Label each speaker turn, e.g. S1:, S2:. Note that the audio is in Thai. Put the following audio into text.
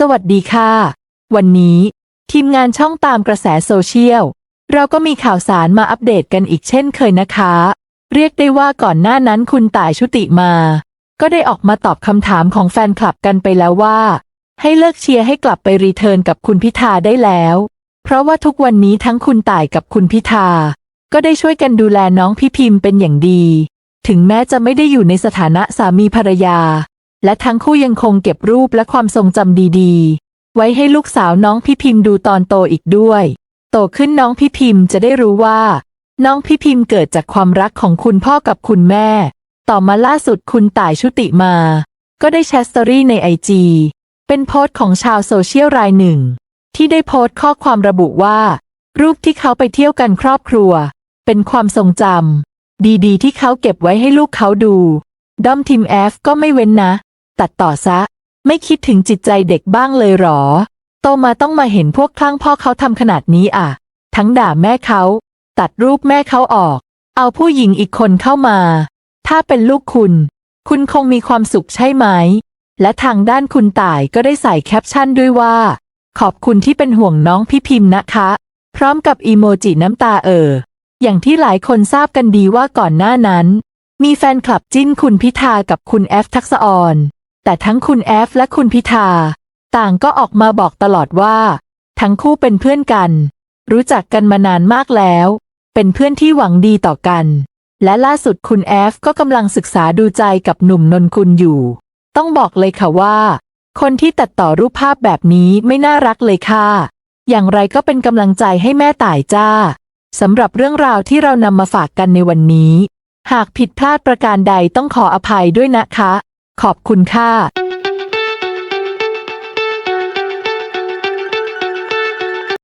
S1: สวัสดีค่ะ วันนี้ทีมงานช่องตามกระแสโซเชียล เราก็มีข่าวสารมาอัปเดตกันอีกเช่นเคยนะคะ เรียกได้ว่าก่อนหน้านั้นคุณต่ายชุติมา ก็ได้ออกมาตอบคำถามของแฟนคลับกันไปแล้วว่า ให้เลิกเชียร์ให้กลับไปรีเทิร์นกับคุณพิธาได้แล้ว เพราะว่าทุกวันนี้ทั้งคุณต่ายกับคุณพิธา ก็ได้ช่วยกันดูแลน้องพี่พิมพ์เป็นอย่างดี ถึงแม้จะไม่ได้อยู่ในสถานะสามีภรรยา และทั้งคู่ยังคงเก็บรูปและความทรงจำดีๆ ไว้ให้ลูกสาวน้องพี่พิมพ์ดูตอนโตอีกด้วย โตขึ้นน้องพี่พิมพ์จะได้รู้ว่า น้องพี่พิมพ์เกิดจากความรักของคุณพ่อกับคุณแม่ ต่อมาล่าสุดคุณต่ายชุติมา ก็ได้แชร์สตอรี่ในไอจีเป็นโพสต์ของชาวโซเชียลรายหนึ่ง ที่ได้โพสต์ข้อความระบุว่า รูปที่เขาไปเที่ยวกันครอบครัว เป็นความทรงจำดีๆ ที่เขาเก็บไว้ให้ลูกเขาดู ด้อมทีมแอฟก็ไม่เว้นนะ ตัดต่อซะ ไม่คิดถึงจิตใจเด็กบ้างเลยหรอ โตมาต้องมาเห็นพวกคลั่งพ่อเขาทำขนาดนี้อะ ทั้งด่าแม่เขา ตัดรูปแม่เขาออก เอาผู้หญิงอีกคนเข้ามา ถ้าเป็นลูกคุณ คุณคงมีความสุขใช่ไหม และทางด้านคุณต่ายก็ได้ใส่แคปชั่นด้วยว่า ขอบคุณที่เป็นห่วงน้องพี่พิมพ์นะคะ พร้อมกับอีโมจิน้ำตาเอ่ออย่างที่หลายคนทราบกันดีว่าก่อนหน้านั้น มีแฟนคลับจิ้นคุณพิธากับคุณแอฟทักษะออน แต่ทั้งคุณแอฟและคุณพิธา ต่างก็ออกมาบอกตลอดว่า ทั้งคู่เป็นเพื่อนกัน รู้จักกันมานานมากแล้ว เป็นเพื่อนที่หวังดีต่อกัน และล่าสุดคุณแอฟก็กำลังศึกษาดูใจกับหนุ่มนนกุลอยู่ ต้องบอกเลยค่ะว่า คนที่ตัดต่อรูปภาพแบบนี้ไม่น่ารักเลยค่ะ อย่างไรก็เป็นกำลังใจให้แม่ต่ายจ้าสำหรับเรื่องราวที่เรานำมาฝากกันในวันนี้ หากผิดพลาดประการใดต้องขออภัยด้วยนะคะ ขอบคุณค่ะ